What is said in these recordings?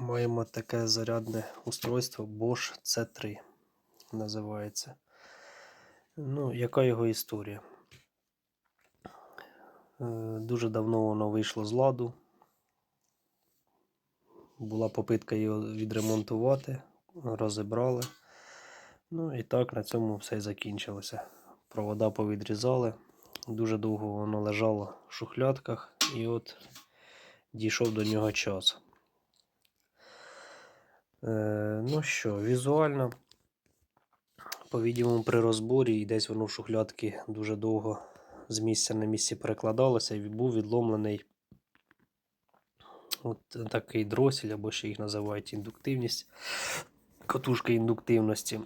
Маємо таке зарядне устройство Bosch C3 називається. Ну, яка його історія? Е, Дуже давно воно вийшло з ладу. Була попитка його відремонтувати, розібрали. Ну і так на цьому все і закінчилося. Провода повідрізали. Дуже довго воно лежало в шухлядках, і от дійшов до нього час. Е, ну що, візуально, по-відомому, при розборі і десь воно в шухлядки дуже довго з місця на місці перекладалося і був відломлений от такий дросель, або ще їх називають індуктивність, катушка індуктивності.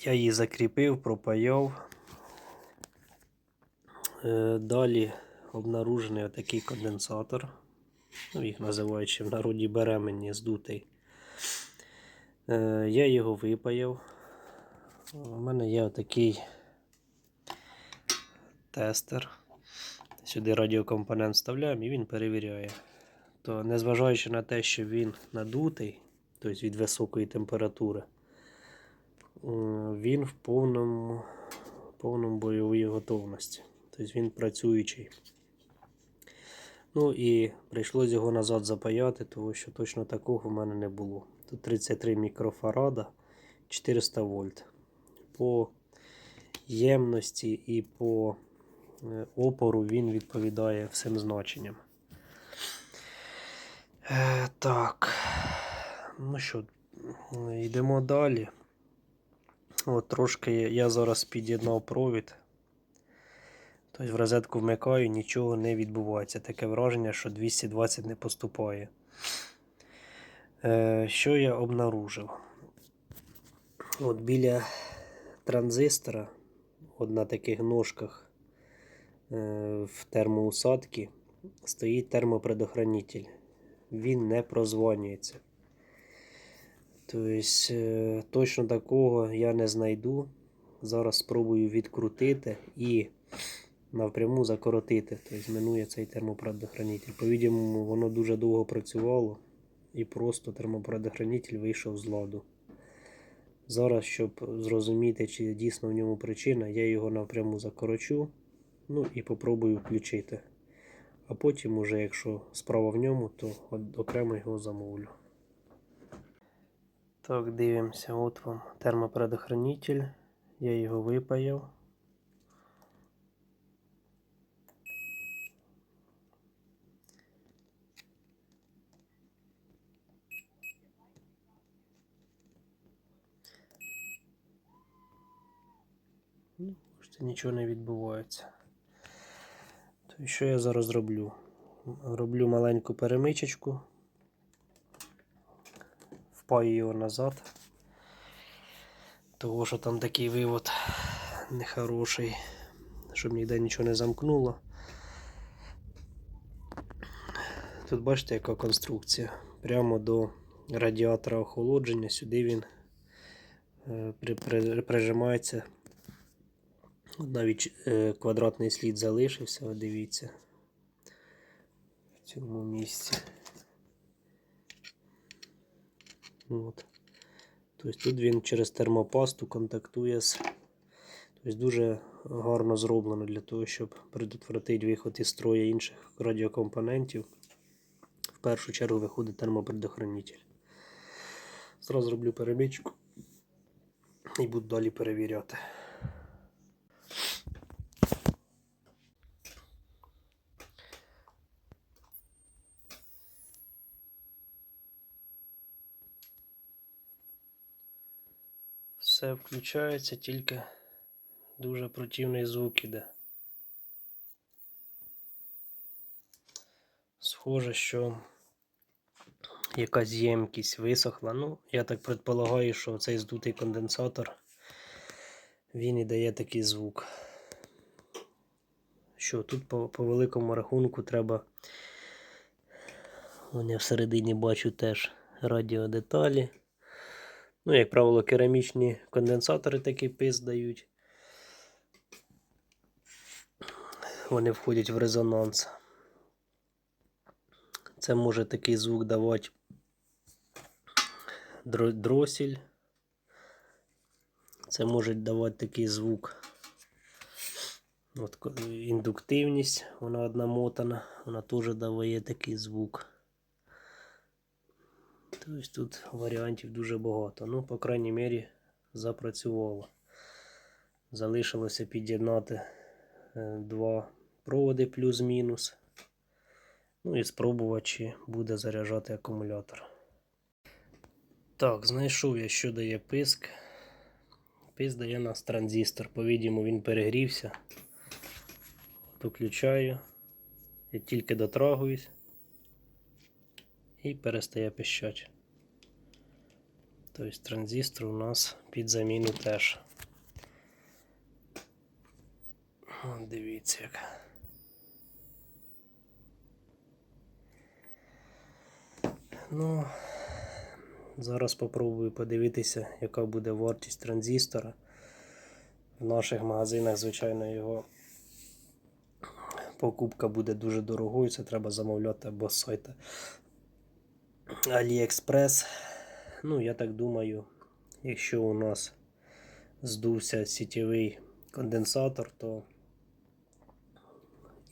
Я її закріпив, пропаяв. Е, Далі обнаружений отакий конденсатор. Ну, їх називають ще в народі беременні здутий. Е, Я його випаяв. У мене є отакий тестер. Сюди радіокомпонент вставляємо і він перевіряє. То незважаючи на те, що він надутий, тобто від високої температури, е, він в повному, повному бойовій готовності. Тобто він працюючий. Ну і прийшлось його назад запаяти, тому що точно такого в мене не було. Тут 33 мікрофарада, 400 вольт. По ємності і по е, опору він відповідає всім значенням. Е, так. Ну що, йдемо далі. От трошки я- я зараз під'єднав провід. Тобто в розетку вмикаю, нічого не відбувається. Таке враження, що 220 не поступає. Е, що я обнаружив? От біля транзистора, от на таких ножках е, в термоусадці стоїть термопредохранитель. Він не прозванюється. Тобто, е, точно такого я не знайду. Зараз спробую відкрутити і напряму закоротити. Тобто минує цей термопредохранитель. По-відомому, воно дуже довго працювало і просто термопредохранитель вийшов з ладу. Зараз, щоб зрозуміти, чи дійсно в ньому причина, я його напряму закорочу. Ну і попробую включити. А потім, уже, якщо справа в ньому, то окремо його замовлю. Так, дивимося, от вам термопредохранитель. Я його випаяв. Ну, бачите, нічого не відбувається. То що я зараз роблю? Роблю маленьку перемичечку, впаю його назад, того що там такий вивод нехороший, щоб ніде нічого не замкнуло. Тут бачите, яка конструкція. Прямо до радіатора охолодження, сюди він е, при, при, прижимається. От навіть е, квадратний слід залишився, дивіться. В цьому місці. От. Тобто тут він через термопасту контактує з. Тобто дуже гарно зроблено для того, щоб предотвратити виход із строя інших радіокомпонентів. В першу чергу виходить термопредохранитель. Зараз зроблю перемичку і буду далі перевіряти. Все включається, тільки дуже противний звук іде. Схоже, що якась ємкість висохла. Ну, я так предполагаю, що цей здутий конденсатор він і дає такий звук. Що тут по, по великому рахунку треба. Вон всередині бачу теж радіодеталі. Ну, як правило, керамічні конденсатори такий пис дають. Вони входять в резонанс. Це може такий звук давати дросіль. Це може давати такий звук. От індуктивність, вона одна мотана, вона теж дає такий звук. Тобто тут варіантів дуже багато. Ну, по крайній мірі, запрацювало. Залишилося під'єднати е, два проводи плюс-мінус. Ну і спробувати, чи буде заряджати акумулятор. Так, знайшов я, що дає писк. Писк дає нас транзистор. По-відіму він перегрівся. Виключаю. Я тільки дотрагуюсь і перестає пищати. Тобто транзистор у нас під заміну теж. От дивіться як. Ну, зараз попробую подивитися, яка буде вартість транзистора. В наших магазинах, звичайно, його покупка буде дуже дорогою. Це треба замовляти або з сайта AliExpress. Ну, я так думаю, якщо у нас здувся сітєвий конденсатор, то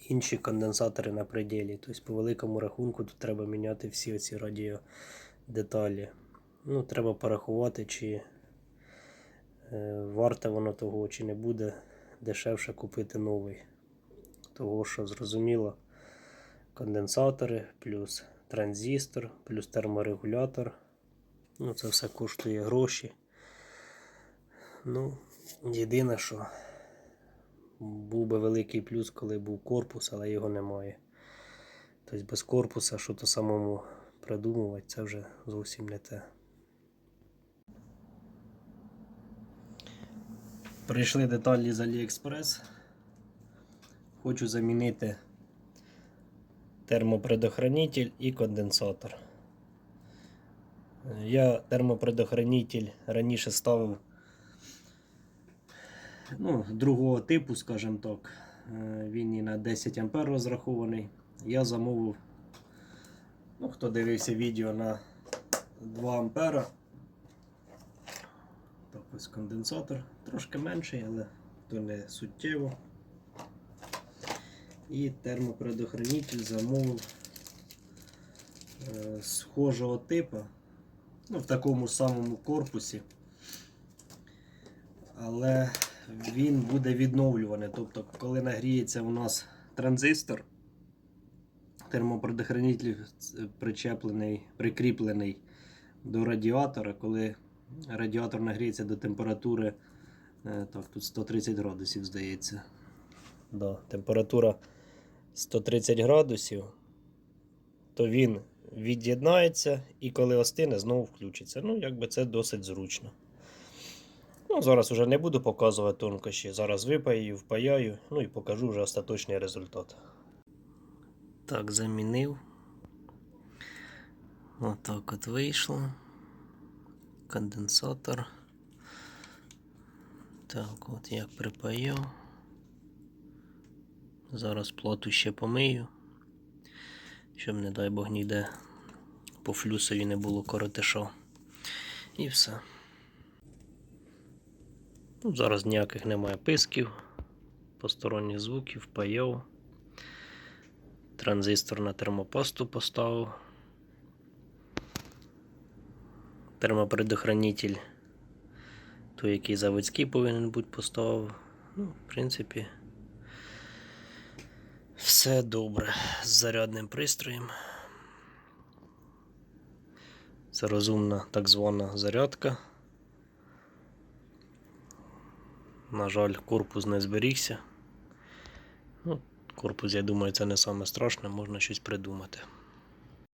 інші конденсатори на пределі. Тобто, по великому рахунку, тут треба міняти всі оці радіодеталі. Ну, треба порахувати, чи е, варте воно того, чи не буде дешевше купити новий. Того, що зрозуміло, конденсатори, плюс транзистор, плюс терморегулятор. Ну, це все коштує гроші. Ну, єдине, що був би великий плюс, коли був корпус, але його немає. Тобто без корпуса, що то самому придумувати, це вже зовсім не те. Прийшли деталі з AliExpress. Хочу замінити термопредохранитель і конденсатор. Я термопредохранитель раніше ставив ну, другого типу, скажімо так. Е, Він і на 10 А розрахований. Я замовив, ну, хто дивився відео на 2 ампера. Так ось конденсатор трошки менший, але то не суттєво. І термопредохранитель замовив е, схожого типу, ну, в такому самому корпусі. Але він буде відновлюваний. Тобто, коли нагріється у нас транзистор, термопредохранитель причеплений, прикріплений до радіатора, коли радіатор нагріється до температури, е, так, тут 130 градусів, здається. Да, температура 130 градусів, то він від'єднається і коли остине, знову включиться. Ну, якби це досить зручно. Ну, зараз вже не буду показувати тонкощі. Зараз випаю, впаяю, ну і покажу вже остаточний результат. Так, замінив. Отак от вийшло. Конденсатор. Так, от як припаяв. Зараз плату ще помию, щоб, не дай Бог, ніде по флюсові не було коротиша. І все. Ну, зараз ніяких немає писків, посторонніх звуків, паяв. Транзистор на термопасту поставив. Термопредохранитель, той, який заводський повинен бути поставив. Ну, в принципі, все добре з зарядним пристроєм. Це розумна так звана зарядка. На жаль, корпус не зберігся. Ну, корпус, я думаю, це не саме страшне, можна щось придумати.